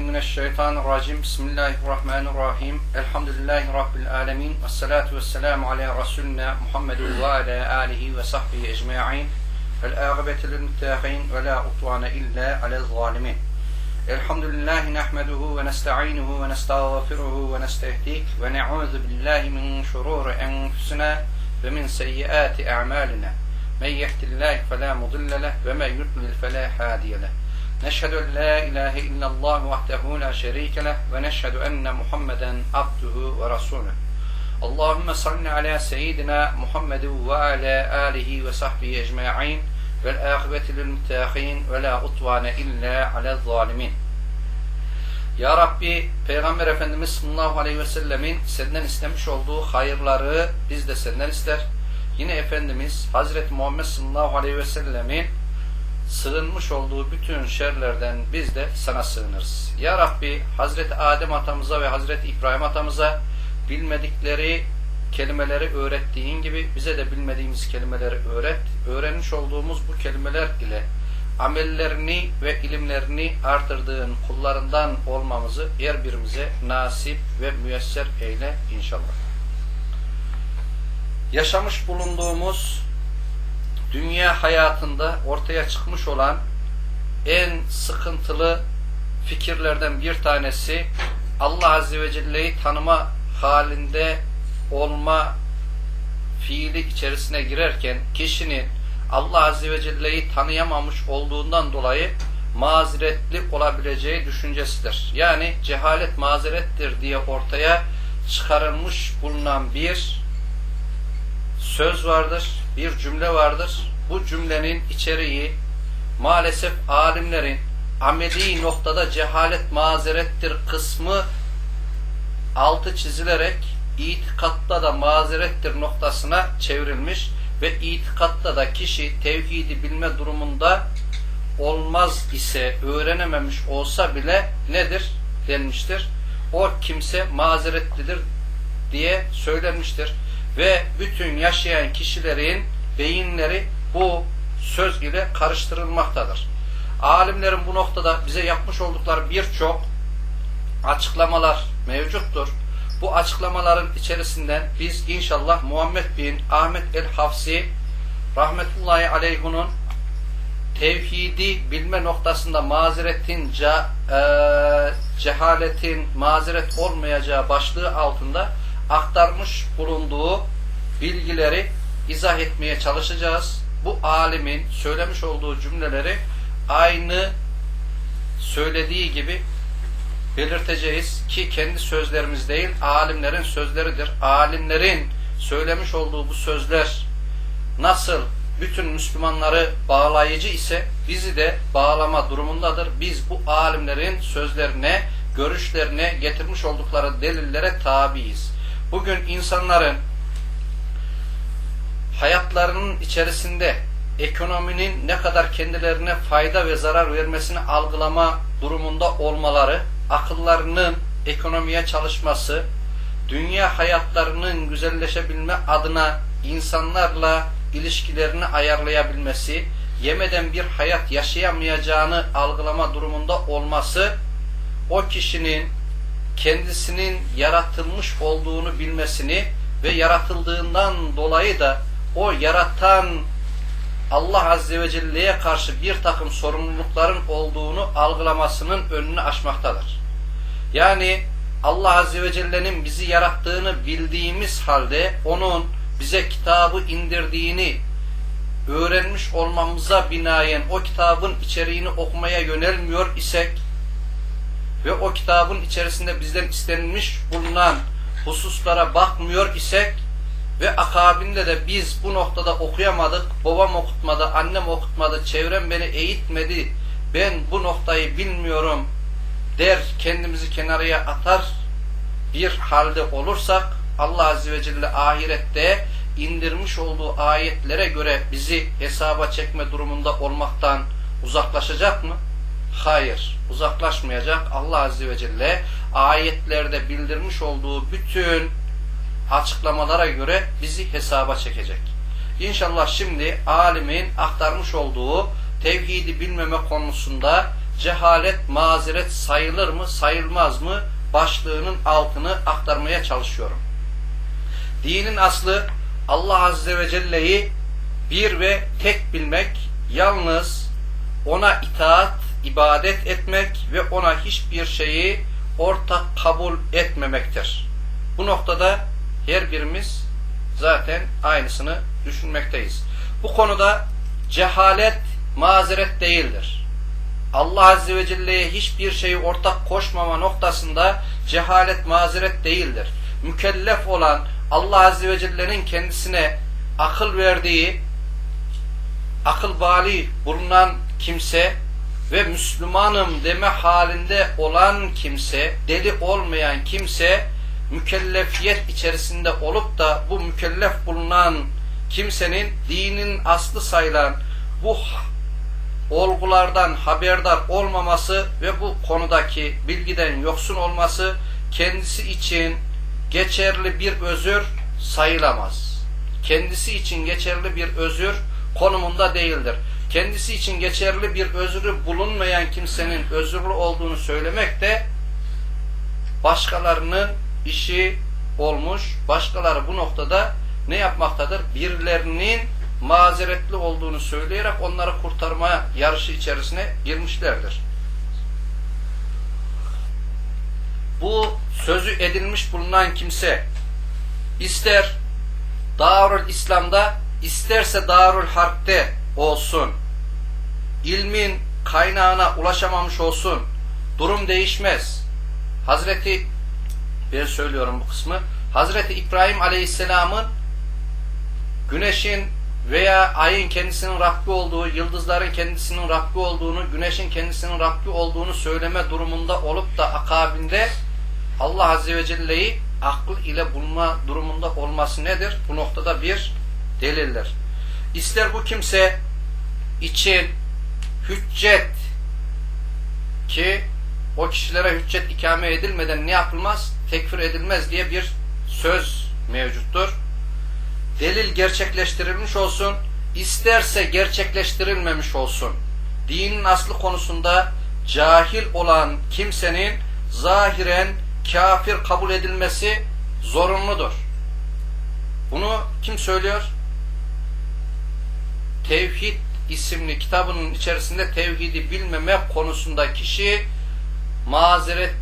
Euzubillahimineşşeytanirracim. Bismillahirrahmanirrahim. Elhamdülillahi Rabbil alemin. Ve salatu ve selamu ala Resulina Muhammedin ve ala alihi ve sahbihi ecma'in. Vel âgıbeti lil muttâkîn ve la utvâne illa alel zâlimin. Elhamdülillahi nehmeduhu ve nesta'inuhu ve nestağfiruhu ve nestehdik ve ne'ûzu billahi min şurûri enfusina ve min seyyiâti a'mâlina. Men yehdillâhi felâ mudille leh ve men yudlil felâ hâdiye leh. نشهد أن لا إله إلا الله وحده لا شريك له ونشهد أن محمدا عبده ورسوله اللهم صل على سيدنا محمد وعلى آله وصحبه أجمعين والآخبة للمتاخين ولا عطوان إلا على الظالمين Ya Rabbi Peygamber Efendimiz sallallahu aleyhi ve sellemin senden istemiş olduğu hayırları biz de senden ister. Yine Efendimiz Hazreti Muhammed sallallahu aleyhi ve sellemin sığınmış olduğu bütün şerlerden biz de sana sığınırız. Ya Rabbi Hazreti Adem atamıza ve Hazreti İbrahim atamıza bilmedikleri kelimeleri öğrettiğin gibi bize de bilmediğimiz kelimeleri öğret. Öğrenmiş olduğumuz bu kelimeler ile amellerini ve ilimlerini artırdığın kullarından olmamızı her birimize nasip ve müyesser eyle inşallah. Yaşamış bulunduğumuz dünya hayatında ortaya çıkmış olan en sıkıntılı fikirlerden bir tanesi Allah Azze ve Celle'yi tanıma halinde olma fiili içerisine girerken kişinin Allah Azze ve Celle'yi tanıyamamış olduğundan dolayı mazeretli olabileceği düşüncesidir. Yani cehalet mazerettir diye ortaya çıkarılmış bulunan bir söz vardır, bir cümle vardır. Bu cümlenin içeriği maalesef alimlerin ameli noktada cehalet mazerettir kısmı altı çizilerek itikatta da mazerettir noktasına çevrilmiş ve itikatta da kişi tevhidi bilme durumunda olmaz ise öğrenememiş olsa bile nedir denmiştir. O kimse mazeretlidir diye söylenmiştir ve bütün yaşayan kişilerin beyinleri bu söz ile karıştırılmaktadır. Alimlerin bu noktada bize yapmış oldukları birçok açıklamalar mevcuttur. Bu açıklamaların içerisinden biz inşallah Muhammed bin Ahmet el-Hafsi rahmetullahi aleyhunun tevhidi bilme noktasında mazeretin, ce, e, cehaletin mazeret olmayacağı başlığı altında aktarmış bulunduğu bilgileri izah etmeye çalışacağız. Bu alimin söylemiş olduğu cümleleri aynı söylediği gibi belirteceğiz ki kendi sözlerimiz değil, alimlerin sözleridir. Alimlerin söylemiş olduğu bu sözler nasıl bütün Müslümanları bağlayıcı ise bizi de bağlama durumundadır. Biz bu alimlerin sözlerine, görüşlerine getirmiş oldukları delillere tabiiz. Bugün insanların hayatlarının içerisinde ekonominin ne kadar kendilerine fayda ve zarar vermesini algılama durumunda olmaları, akıllarının ekonomiye çalışması, dünya hayatlarının güzelleşebilme adına insanlarla ilişkilerini ayarlayabilmesi, yemeden bir hayat yaşayamayacağını algılama durumunda olması, o kişinin kendisinin yaratılmış olduğunu bilmesini ve yaratıldığından dolayı da o yaratan Allah Azze ve Celle'ye karşı bir takım sorumlulukların olduğunu algılamasının önünü açmaktadır. Yani Allah Azze ve Celle'nin bizi yarattığını bildiğimiz halde onun bize kitabı indirdiğini öğrenmiş olmamıza binaen o kitabın içeriğini okumaya yönelmiyor isek ve o kitabın içerisinde bizden istenilmiş bulunan hususlara bakmıyor isek ve akabinde de biz bu noktada okuyamadık, babam okutmadı, annem okutmadı, çevrem beni eğitmedi, ben bu noktayı bilmiyorum der kendimizi kenarıya atar bir halde olursak Allah Azze ve Celle ahirette indirmiş olduğu ayetlere göre bizi hesaba çekme durumunda olmaktan uzaklaşacak mı? Hayır, uzaklaşmayacak. Allah Azze ve Celle ayetlerde bildirmiş olduğu bütün açıklamalara göre bizi hesaba çekecek. İnşallah şimdi alimin aktarmış olduğu tevhidi bilmeme konusunda cehalet mazeret sayılır mı sayılmaz mı başlığının altını aktarmaya çalışıyorum. Dinin aslı Allah Azze ve Celle'yi bir ve tek bilmek, yalnız ona itaat, ibadet etmek ve ona hiçbir şeyi ortak kabul etmemektir. Bu noktada her birimiz zaten aynısını düşünmekteyiz. Bu konuda cehalet mazeret değildir. Allah Azze ve Celle'ye hiçbir şeyi ortak koşmama noktasında cehalet mazeret değildir. Mükellef olan Allah Azze ve Celle'nin kendisine akıl verdiği, akıl bali bulunan kimse ve Müslümanım deme halinde olan kimse, deli olmayan kimse, mükellefiyet içerisinde olup da bu mükellef bulunan kimsenin dinin aslı sayılan bu olgulardan haberdar olmaması ve bu konudaki bilgiden yoksun olması kendisi için geçerli bir özür sayılamaz. Kendisi için geçerli bir özür konumunda değildir. Kendisi için geçerli bir özrü bulunmayan kimsenin özürlü olduğunu söylemek de başkalarının işi olmuş. Başkaları bu noktada ne yapmaktadır? Birilerinin mazeretli olduğunu söyleyerek onları kurtarma yarışı içerisine girmişlerdir. Bu sözü edilmiş bulunan kimse ister Darül İslam'da isterse Darül Harp'te olsun ilmin kaynağına ulaşamamış olsun durum değişmez. Hazreti ben söylüyorum bu kısmı Hazreti İbrahim Aleyhisselam'ın güneşin veya ayın kendisinin Rabbi olduğu, yıldızların kendisinin Rabbi olduğunu, güneşin kendisinin Rabbi olduğunu söyleme durumunda olup da akabinde Allah Azze ve Celle'yi akıl ile bulma durumunda olması nedir? Bu noktada bir delildir. İster bu kimse için hüccet ki o kişilere hüccet ikame edilmeden ne yapılmaz? Tekfir edilmez diye bir söz mevcuttur. Delil gerçekleştirilmiş olsun, isterse gerçekleştirilmemiş olsun. Dinin aslı konusunda cahil olan kimsenin zahiren kafir kabul edilmesi zorunludur. Bunu kim söylüyor? Tevhid isimli kitabının içerisinde tevhidi bilmeme konusunda kişi mazeret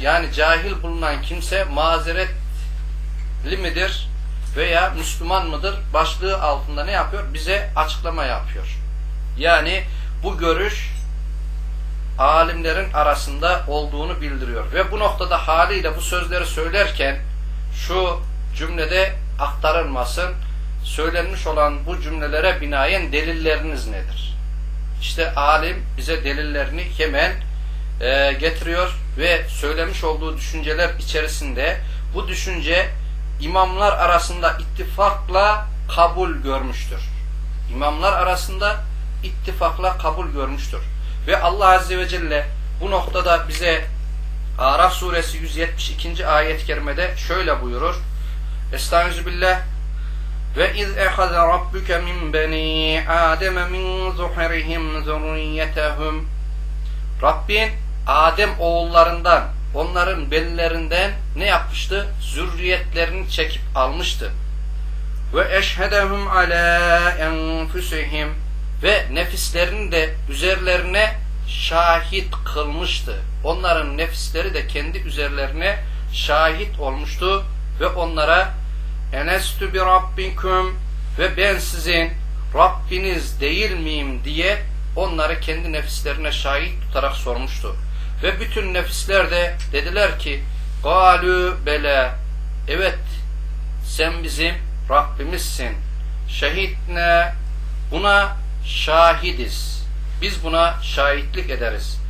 yani cahil bulunan kimse mazeretli midir veya Müslüman mıdır başlığı altında ne yapıyor? Bize açıklama yapıyor. Yani bu görüş alimlerin arasında olduğunu bildiriyor. Ve bu noktada haliyle bu sözleri söylerken şu cümlede aktarılmasın söylenmiş olan bu cümlelere binaen delilleriniz nedir? İşte alim bize delillerini hemen e, getiriyor ve söylemiş olduğu düşünceler içerisinde bu düşünce imamlar arasında ittifakla kabul görmüştür. İmamlar arasında ittifakla kabul görmüştür. Ve Allah Azze ve Celle bu noktada bize Araf suresi 172. ayet-i kerimede şöyle buyurur. Estağfirullah iz ehaz rabbuke min bani Adem min zuhrihim zurriyetehum Rabbin Adem oğullarından onların bellerinden ne yapmıştı? Zürriyetlerini çekip almıştı. Ve eşhedehum ala enfusihim ve nefislerini de üzerlerine şahit kılmıştı. Onların nefisleri de kendi üzerlerine şahit olmuştu ve onlara enestü bi rabbikum ve ben sizin Rabbiniz değil miyim diye onları kendi nefislerine şahit tutarak sormuştu. Ve bütün nefisler de dediler ki galu bela evet sen bizim Rabbimizsin. Şehitne buna şahidiz. Biz buna şahitlik ederiz.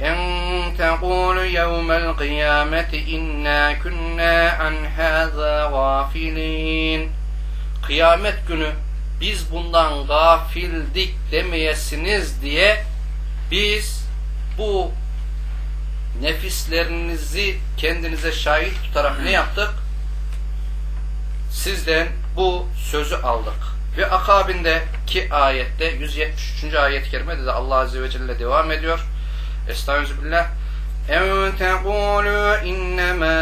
En tekulu yevmel kıyameti inna kunna an haza gafilin. Kıyamet günü biz bundan gafildik demeyesiniz diye biz bu nefislerinizi kendinize şahit tutarak ne yaptık? Sizden bu sözü aldık. Ve akabindeki ayette 173. ayet-i kerimede de Allah Azze ve Celle devam ediyor. Estağfirullah. اَنْ تَقُولُوا اِنَّمَا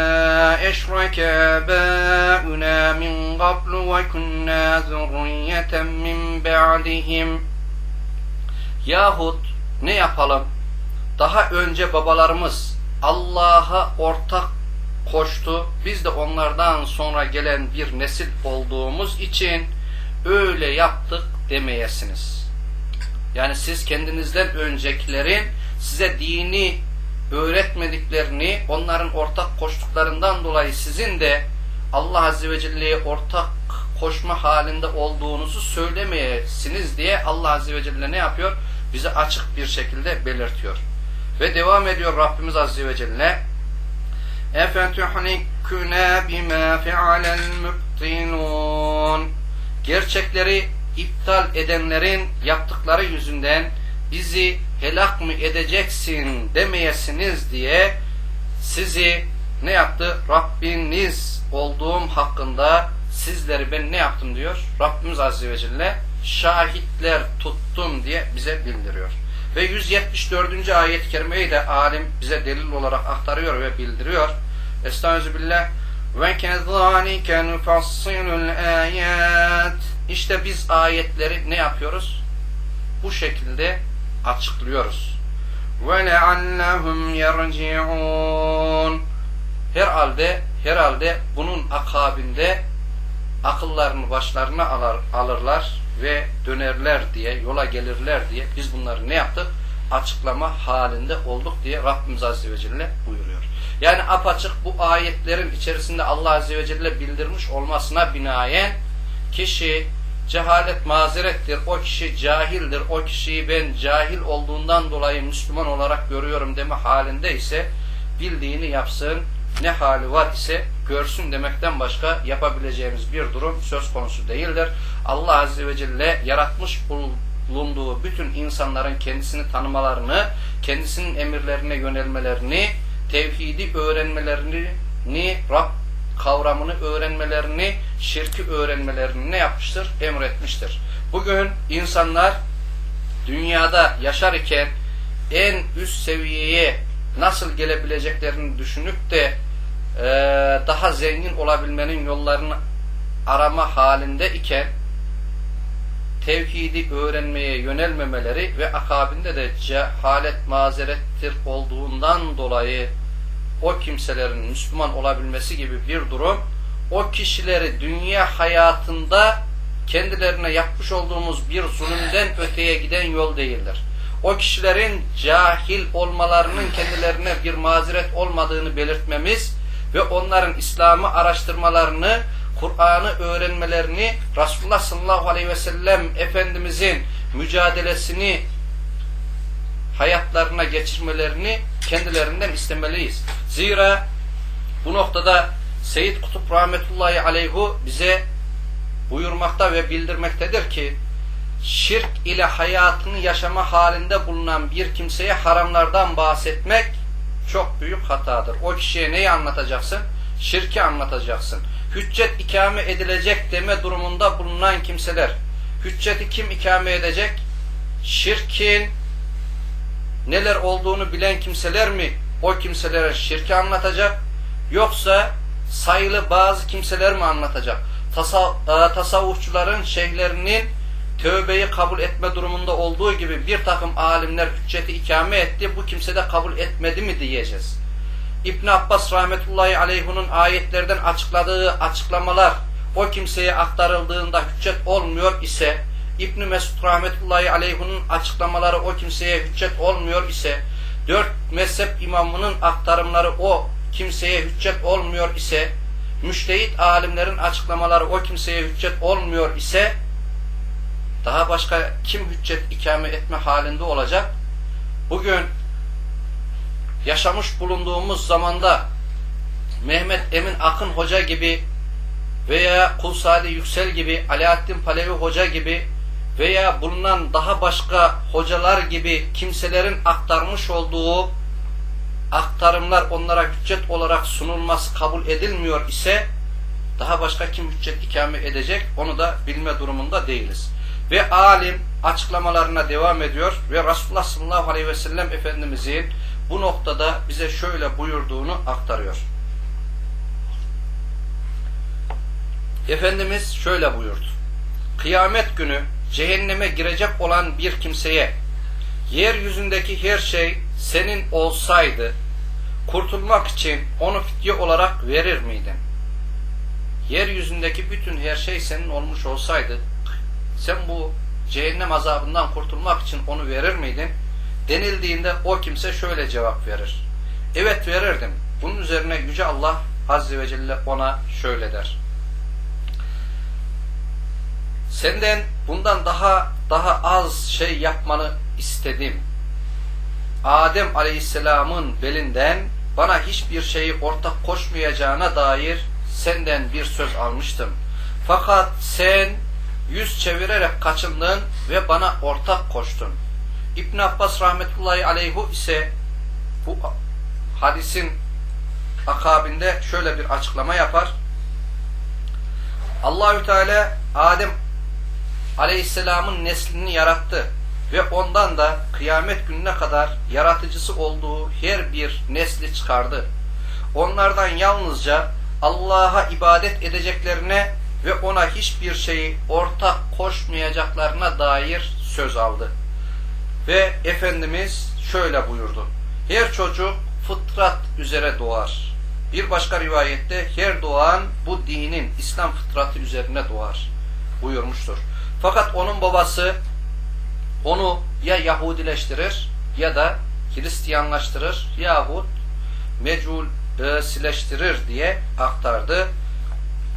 اَشْرَكَ آبَاؤُنَا مِنْ قَبْلُ وَكُنَّا ذُرِّيَّةً مِنْ بَعْدِهِمْ Yahut ne yapalım? Daha önce babalarımız Allah'a ortak koştu. Biz de onlardan sonra gelen bir nesil olduğumuz için öyle yaptık demeyesiniz. Yani siz kendinizden öncekilerin size dini öğretmediklerini, onların ortak koştuklarından dolayı sizin de Allah Azze ve Celle'ye ortak koşma halinde olduğunuzu söylemeyesiniz diye Allah Azze ve Celle ne yapıyor? Bize açık bir şekilde belirtiyor. Ve devam ediyor Rabbimiz Azze ve Celle اَفَتُحْنِكُنَا بِمَا فِعَلَ الْمُبْطِنُونَ Gerçekleri iptal edenlerin yaptıkları yüzünden bizi helak mı edeceksin demeyesiniz diye sizi ne yaptı? Rabbiniz olduğum hakkında sizleri ben ne yaptım diyor. Rabbimiz Azze ve Celle şahitler tuttum diye bize bildiriyor. Ve 174. ayet-i kerimeyi de alim bize delil olarak aktarıyor ve bildiriyor. Estağfirullah. Ve kezalike nufassilul ayat. İşte biz ayetleri ne yapıyoruz? Bu şekilde açıklıyoruz. Ve leallehum yerci'un. Herhalde herhalde bunun akabinde akıllarını başlarına alır, alırlar ve dönerler diye, yola gelirler diye biz bunları ne yaptık? Açıklama halinde olduk diye Rabbimiz Azze ve Celle buyuruyor. Yani apaçık bu ayetlerin içerisinde Allah Azze ve Celle bildirmiş olmasına binaen kişi cehalet mazerettir, o kişi cahildir, o kişiyi ben cahil olduğundan dolayı Müslüman olarak görüyorum deme halinde ise bildiğini yapsın, ne hali var ise görsün demekten başka yapabileceğimiz bir durum söz konusu değildir. Allah Azze ve Celle yaratmış bulunduğu bütün insanların kendisini tanımalarını, kendisinin emirlerine yönelmelerini, tevhidi öğrenmelerini, Rab kavramını öğrenmelerini, şirki öğrenmelerini ne yapmıştır? Emretmiştir. Bugün insanlar dünyada yaşar iken en üst seviyeye nasıl gelebileceklerini düşünüp de e, daha zengin olabilmenin yollarını arama halinde iken tevhidi öğrenmeye yönelmemeleri ve akabinde de cehalet mazerettir olduğundan dolayı o kimselerin Müslüman olabilmesi gibi bir durum o kişileri dünya hayatında kendilerine yapmış olduğumuz bir zulümden öteye giden yol değildir. O kişilerin cahil olmalarının kendilerine bir mazeret olmadığını belirtmemiz ve onların İslam'ı araştırmalarını, Kur'an'ı öğrenmelerini, Resulullah sallallahu aleyhi ve sellem Efendimizin mücadelesini hayatlarına geçirmelerini kendilerinden istemeliyiz. Zira bu noktada Seyyid Kutup Rahmetullahi Aleyhu bize buyurmakta ve bildirmektedir ki şirk ile hayatını yaşama halinde bulunan bir kimseye haramlardan bahsetmek çok büyük hatadır. O kişiye neyi anlatacaksın? Şirki anlatacaksın. Hüccet ikame edilecek deme durumunda bulunan kimseler. Hücceti kim ikame edecek? Şirkin neler olduğunu bilen kimseler mi o kimselere şirki anlatacak? Yoksa sayılı bazı kimseler mi anlatacak? Tasa, e, tasavvufçuların şeyhlerinin tövbeyi kabul etme durumunda olduğu gibi bir takım alimler hücceti ikame etti. Bu kimse de kabul etmedi mi diyeceğiz. İbn Abbas rahmetullahi aleyhunun ayetlerden açıkladığı açıklamalar o kimseye aktarıldığında hüccet olmuyor ise İbn Mesud rahmetullahi aleyhunun açıklamaları o kimseye hüccet olmuyor ise dört mezhep imamının aktarımları o kimseye hüccet olmuyor ise müştehit alimlerin açıklamaları o kimseye hüccet olmuyor ise daha başka kim hüccet ikame etme halinde olacak? Bugün yaşamış bulunduğumuz zamanda Mehmet Emin Akın Hoca gibi veya Kulsadi Yüksel gibi, Alaaddin Palevi Hoca gibi veya bulunan daha başka hocalar gibi kimselerin aktarmış olduğu aktarımlar onlara hüccet olarak sunulması kabul edilmiyor ise daha başka kim hüccet ikame edecek onu da bilme durumunda değiliz. Ve alim açıklamalarına devam ediyor ve Resulullah sallallahu aleyhi ve sellem Efendimizin bu noktada bize şöyle buyurduğunu aktarıyor. Efendimiz şöyle buyurdu. Kıyamet günü cehenneme girecek olan bir kimseye yeryüzündeki her şey senin olsaydı kurtulmak için onu fidye olarak verir miydin? Yeryüzündeki bütün her şey senin olmuş olsaydı sen bu cehennem azabından kurtulmak için onu verir miydin? Denildiğinde o kimse şöyle cevap verir. Evet verirdim. Bunun üzerine Yüce Allah Azze ve Celle ona şöyle der. Senden bundan daha daha az şey yapmanı istedim. Adem Aleyhisselam'ın belinden bana hiçbir şeyi ortak koşmayacağına dair senden bir söz almıştım. Fakat sen yüz çevirerek kaçındın ve bana ortak koştun. İbn Abbas rahmetullahi aleyhu ise bu hadisin akabinde şöyle bir açıklama yapar. Allahü Teala Adem Aleyhisselam'ın neslini yarattı ve ondan da kıyamet gününe kadar yaratıcısı olduğu her bir nesli çıkardı. Onlardan yalnızca Allah'a ibadet edeceklerine ve ona hiçbir şeyi ortak koşmayacaklarına dair söz aldı. Ve Efendimiz şöyle buyurdu. Her çocuk fıtrat üzere doğar. Bir başka rivayette her doğan bu dinin İslam fıtratı üzerine doğar buyurmuştur. Fakat onun babası onu ya Yahudileştirir ya da Hristiyanlaştırır yahut mecul e, diye aktardı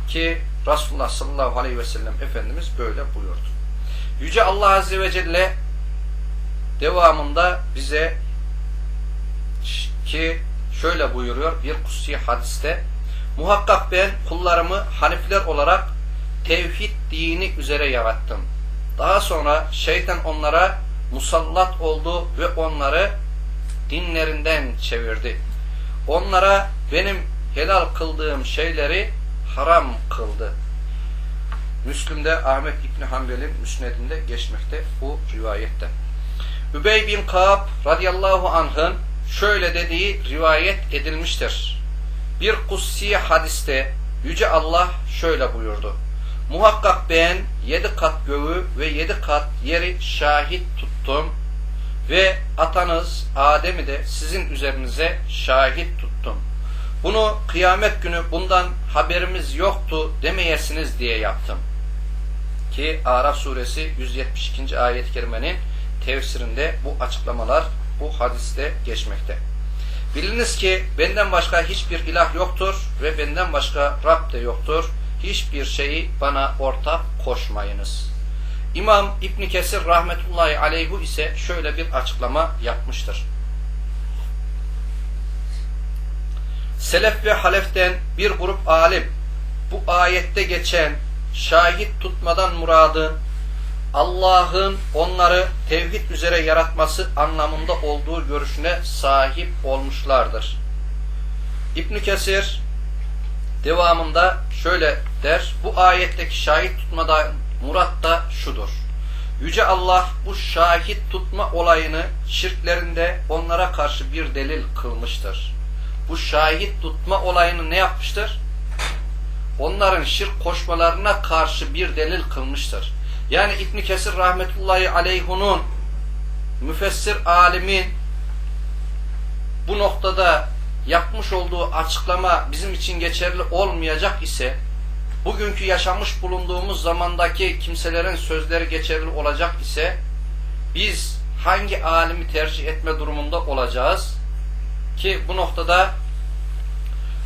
ki Resulullah sallallahu aleyhi ve sellem Efendimiz böyle buyurdu. Yüce Allah Azze ve Celle devamında bize ki şöyle buyuruyor bir kutsi hadiste muhakkak ben kullarımı hanifler olarak tevhid dini üzere yarattım. Daha sonra şeytan onlara musallat oldu ve onları dinlerinden çevirdi. Onlara benim helal kıldığım şeyleri haram kıldı. Müslüm'de Ahmet İbni Hanbel'in müsnedinde geçmekte bu rivayette. Übey bin Kaab radıyallahu anh'ın şöyle dediği rivayet edilmiştir. Bir kutsi hadiste Yüce Allah şöyle buyurdu. Muhakkak ben yedi kat göğü ve yedi kat yeri şahit tuttum ve atanız Adem'i de sizin üzerinize şahit tuttum. Bunu kıyamet günü bundan haberimiz yoktu demeyesiniz diye yaptım. Ki Araf suresi 172. ayet-i kerimenin tefsirinde bu açıklamalar bu hadiste geçmekte. Biliniz ki benden başka hiçbir ilah yoktur ve benden başka Rab de yoktur. Hiçbir şeyi bana ortak koşmayınız. İmam İbn Kesir rahmetullahi aleyhu ise şöyle bir açıklama yapmıştır. Selef ve Halef'ten bir grup alim bu ayette geçen şahit tutmadan muradın Allah'ın onları tevhid üzere yaratması anlamında olduğu görüşüne sahip olmuşlardır. İbn Kesir devamında şöyle der. Bu ayetteki şahit tutmadan murat da şudur. Yüce Allah bu şahit tutma olayını şirklerinde onlara karşı bir delil kılmıştır. Bu şahit tutma olayını ne yapmıştır? Onların şirk koşmalarına karşı bir delil kılmıştır. Yani İbn Kesir rahmetullahi aleyhunun müfessir alimin bu noktada yapmış olduğu açıklama bizim için geçerli olmayacak ise bugünkü yaşamış bulunduğumuz zamandaki kimselerin sözleri geçerli olacak ise biz hangi alimi tercih etme durumunda olacağız? Ki bu noktada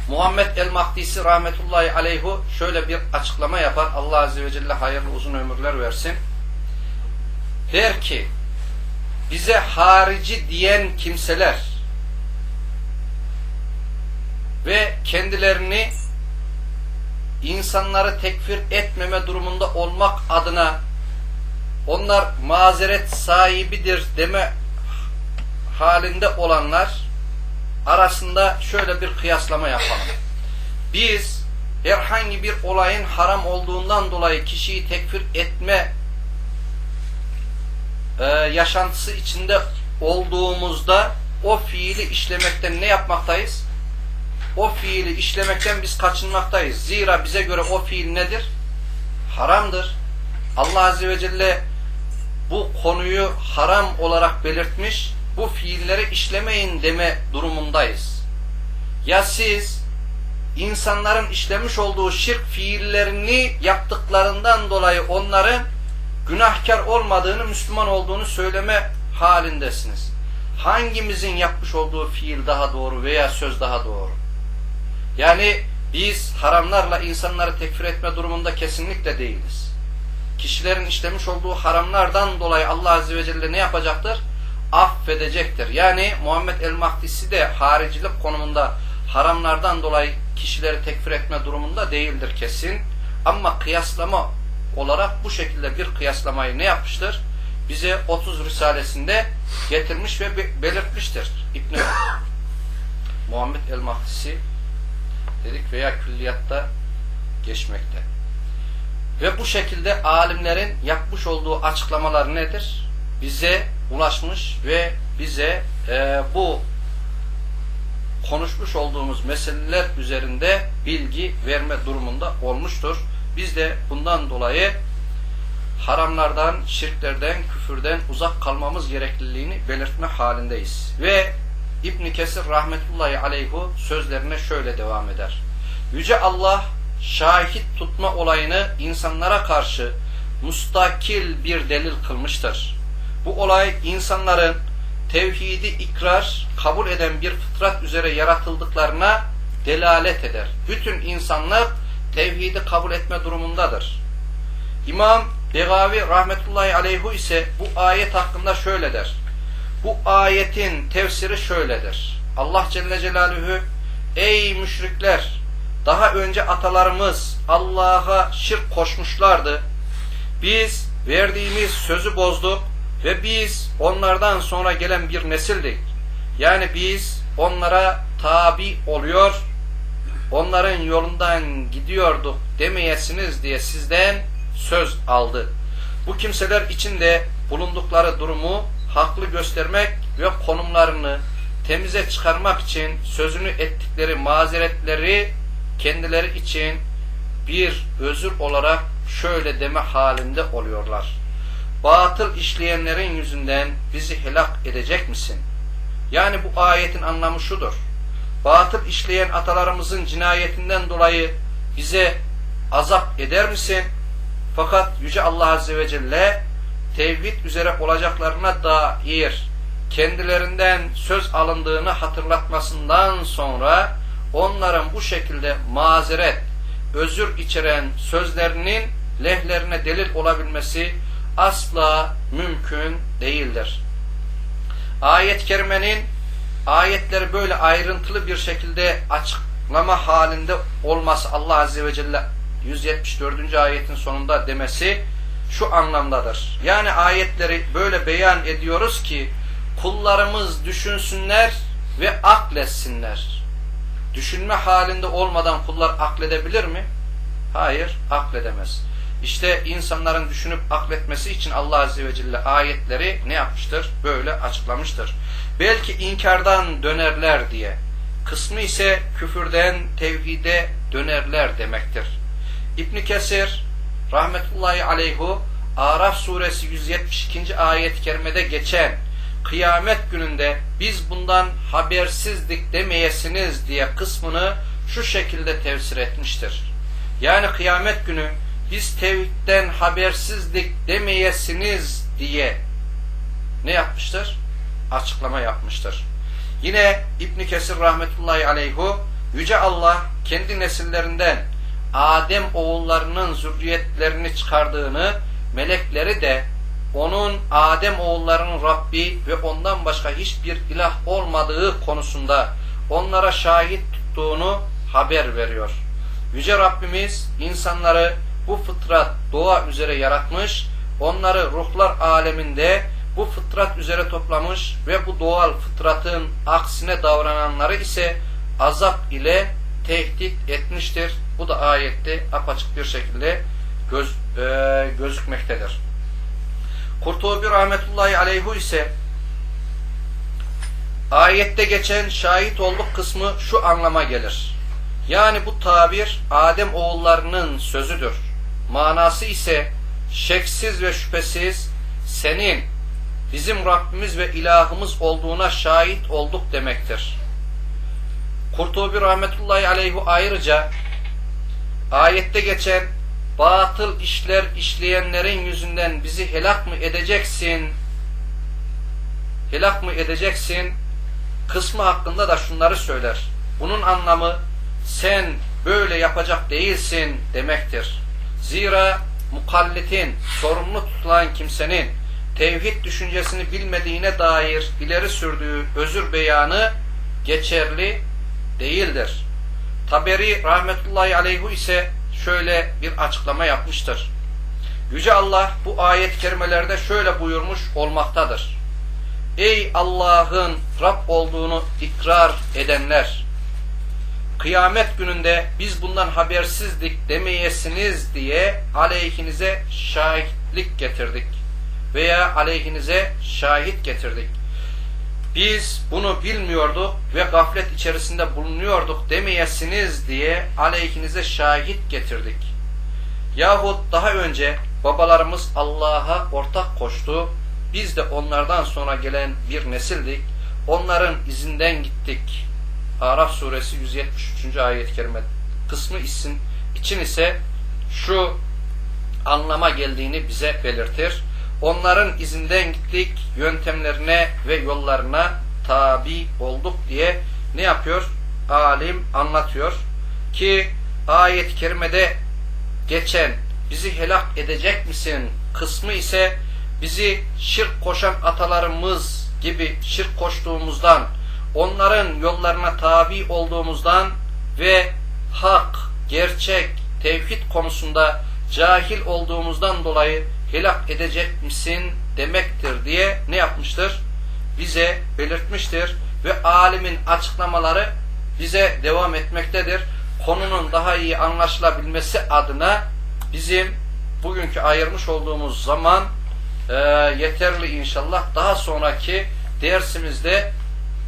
Muhammed el-Mahdisi rahmetullahi aleyhu şöyle bir açıklama yapar. Allah Azze ve Celle hayırlı uzun ömürler versin. Der ki bize harici diyen kimseler ve kendilerini insanları tekfir etmeme durumunda olmak adına onlar mazeret sahibidir deme halinde olanlar arasında şöyle bir kıyaslama yapalım. Biz herhangi bir olayın haram olduğundan dolayı kişiyi tekfir etme e, yaşantısı içinde olduğumuzda o fiili işlemekten ne yapmaktayız? O fiili işlemekten biz kaçınmaktayız. Zira bize göre o fiil nedir? Haramdır. Allah Azze ve Celle bu konuyu haram olarak belirtmiş, bu fiilleri işlemeyin deme durumundayız. Ya siz insanların işlemiş olduğu şirk fiillerini yaptıklarından dolayı onların günahkar olmadığını, Müslüman olduğunu söyleme halindesiniz. Hangimizin yapmış olduğu fiil daha doğru veya söz daha doğru? Yani biz haramlarla insanları tekfir etme durumunda kesinlikle değiliz. Kişilerin işlemiş olduğu haramlardan dolayı Allah Azze ve Celle ne yapacaktır? Affedecektir. Yani Muhammed el-Mahdisi de haricilik konumunda haramlardan dolayı kişileri tekfir etme durumunda değildir kesin. Ama kıyaslama olarak bu şekilde bir kıyaslamayı ne yapmıştır? Bize 30 Risalesinde getirmiş ve belirtmiştir. İbn Muhammed el-Mahdisi dedik veya külliyatta geçmekte. Ve bu şekilde alimlerin yapmış olduğu açıklamalar nedir? Bize ulaşmış ve bize e, bu konuşmuş olduğumuz meseleler üzerinde bilgi verme durumunda olmuştur. Biz de bundan dolayı haramlardan, şirklerden, küfürden uzak kalmamız gerekliliğini belirtme halindeyiz. Ve İbn Kesir rahmetullahi aleyhu sözlerine şöyle devam eder. Yüce Allah şahit tutma olayını insanlara karşı mustakil bir delil kılmıştır. Bu olay insanların tevhidi ikrar, kabul eden bir fıtrat üzere yaratıldıklarına delalet eder. Bütün insanlık tevhidi kabul etme durumundadır. İmam Begavi rahmetullahi aleyhu ise bu ayet hakkında şöyle der. Bu ayetin tefsiri şöyledir. Allah Celle Celaluhu ey müşrikler daha önce atalarımız Allah'a şirk koşmuşlardı. Biz verdiğimiz sözü bozduk ve biz onlardan sonra gelen bir nesildik. Yani biz onlara tabi oluyor, onların yolundan gidiyorduk demeyesiniz diye sizden söz aldı. Bu kimseler için de bulundukları durumu haklı göstermek ve konumlarını temize çıkarmak için sözünü ettikleri mazeretleri kendileri için bir özür olarak şöyle deme halinde oluyorlar. Batıl işleyenlerin yüzünden bizi helak edecek misin? Yani bu ayetin anlamı şudur. Batıl işleyen atalarımızın cinayetinden dolayı bize azap eder misin? Fakat Yüce Allah Azze ve Celle tevhid üzere olacaklarına dair kendilerinden söz alındığını hatırlatmasından sonra onların bu şekilde mazeret, özür içeren sözlerinin lehlerine delil olabilmesi asla mümkün değildir. Ayet-i kerimenin ayetleri böyle ayrıntılı bir şekilde açıklama halinde olması Allah Azze ve Celle 174. ayetin sonunda demesi şu anlamdadır. Yani ayetleri böyle beyan ediyoruz ki kullarımız düşünsünler ve akletsinler. Düşünme halinde olmadan kullar akledebilir mi? Hayır, akledemez. İşte insanların düşünüp akletmesi için Allah Azze ve Celle ayetleri ne yapmıştır? Böyle açıklamıştır. Belki inkardan dönerler diye. Kısmı ise küfürden tevhide dönerler demektir. İbn Kesir rahmetullahi aleyhu Araf suresi 172. ayet-i kerimede geçen kıyamet gününde biz bundan habersizdik demeyesiniz diye kısmını şu şekilde tefsir etmiştir. Yani kıyamet günü biz tevhidden habersizdik demeyesiniz diye ne yapmıştır? Açıklama yapmıştır. Yine İbn Kesir rahmetullahi aleyhu Yüce Allah kendi nesillerinden Adem oğullarının zürriyetlerini çıkardığını, melekleri de onun Adem oğullarının Rabbi ve ondan başka hiçbir ilah olmadığı konusunda onlara şahit tuttuğunu haber veriyor. Yüce Rabbimiz insanları bu fıtrat doğa üzere yaratmış, onları ruhlar aleminde bu fıtrat üzere toplamış ve bu doğal fıtratın aksine davrananları ise azap ile tehdit etmiştir Bu da ayette apaçık bir şekilde göz, e, gözükmektedir. Kurtubi rahmetullahi aleyhu ise ayette geçen şahit olduk kısmı şu anlama gelir. Yani bu tabir Adem oğullarının sözüdür. Manası ise şeksiz ve şüphesiz senin bizim Rabbimiz ve ilahımız olduğuna şahit olduk demektir. Kurtubi rahmetullahi aleyhu ayrıca ayette geçen batıl işler işleyenlerin yüzünden bizi helak mı edeceksin? Helak mı edeceksin? Kısmı hakkında da şunları söyler. Bunun anlamı sen böyle yapacak değilsin demektir. Zira mukallitin, sorumlu tutulan kimsenin tevhid düşüncesini bilmediğine dair ileri sürdüğü özür beyanı geçerli değildir. Taberi rahmetullahi aleyhu ise şöyle bir açıklama yapmıştır. Yüce Allah bu ayet-i kerimelerde şöyle buyurmuş olmaktadır. Ey Allah'ın Rab olduğunu ikrar edenler! Kıyamet gününde biz bundan habersizdik demeyesiniz diye aleyhinize şahitlik getirdik. Veya aleyhinize şahit getirdik. Biz bunu bilmiyorduk ve gaflet içerisinde bulunuyorduk demeyesiniz diye aleyhinize şahit getirdik. Yahut daha önce babalarımız Allah'a ortak koştu, biz de onlardan sonra gelen bir nesildik, onların izinden gittik. Araf suresi 173. ayet-i kerime kısmı isim için ise şu anlama geldiğini bize belirtir. Onların izinden gittik, yöntemlerine ve yollarına tabi olduk diye ne yapıyor? Alim anlatıyor ki ayet-i kerimede geçen bizi helak edecek misin kısmı ise bizi şirk koşan atalarımız gibi şirk koştuğumuzdan, onların yollarına tabi olduğumuzdan ve hak, gerçek, tevhid konusunda cahil olduğumuzdan dolayı helak edecek misin demektir diye ne yapmıştır? Bize belirtmiştir ve alimin açıklamaları bize devam etmektedir. Konunun daha iyi anlaşılabilmesi adına bizim bugünkü ayırmış olduğumuz zaman e, yeterli inşallah. Daha sonraki dersimizde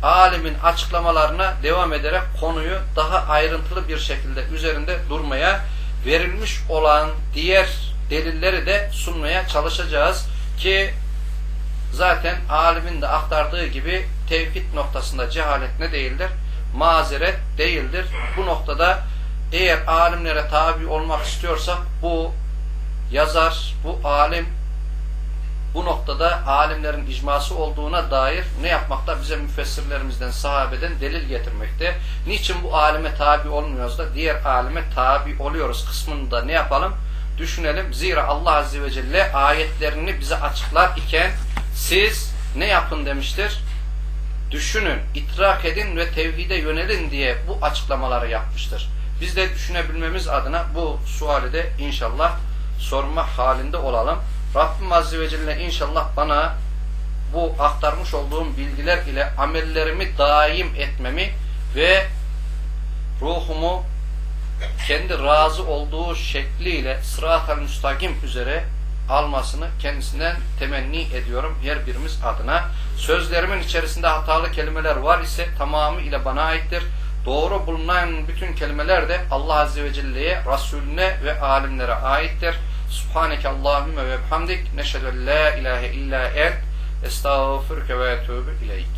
alimin açıklamalarına devam ederek konuyu daha ayrıntılı bir şekilde üzerinde durmaya verilmiş olan diğer delilleri de sunmaya çalışacağız ki zaten alimin de aktardığı gibi tevhid noktasında cehalet ne değildir? Mazeret değildir. Bu noktada eğer alimlere tabi olmak istiyorsak bu yazar, bu alim bu noktada alimlerin icması olduğuna dair ne yapmakta? Bize müfessirlerimizden, sahabeden delil getirmekte. Niçin bu alime tabi olmuyoruz da diğer alime tabi oluyoruz kısmını da ne yapalım? Düşünelim. Zira Allah Azze ve Celle ayetlerini bize açıklar iken siz ne yapın demiştir? Düşünün, itrak edin ve tevhide yönelin diye bu açıklamaları yapmıştır. Biz de düşünebilmemiz adına bu suali de inşallah sorma halinde olalım. Rabbim Azze ve Celle inşallah bana bu aktarmış olduğum bilgiler ile amellerimi daim etmemi ve ruhumu kendi razı olduğu şekliyle sırat-ı müstakim üzere almasını kendisinden temenni ediyorum her birimiz adına. Sözlerimin içerisinde hatalı kelimeler var ise tamamı ile bana aittir. Doğru bulunan bütün kelimeler de Allah Azze ve Celle'ye, Resulüne ve alimlere aittir. Subhaneke Allahümme ve bihamdik. Neşhedü la ilahe illa ent. Estağfurke ve etûbü ileyk.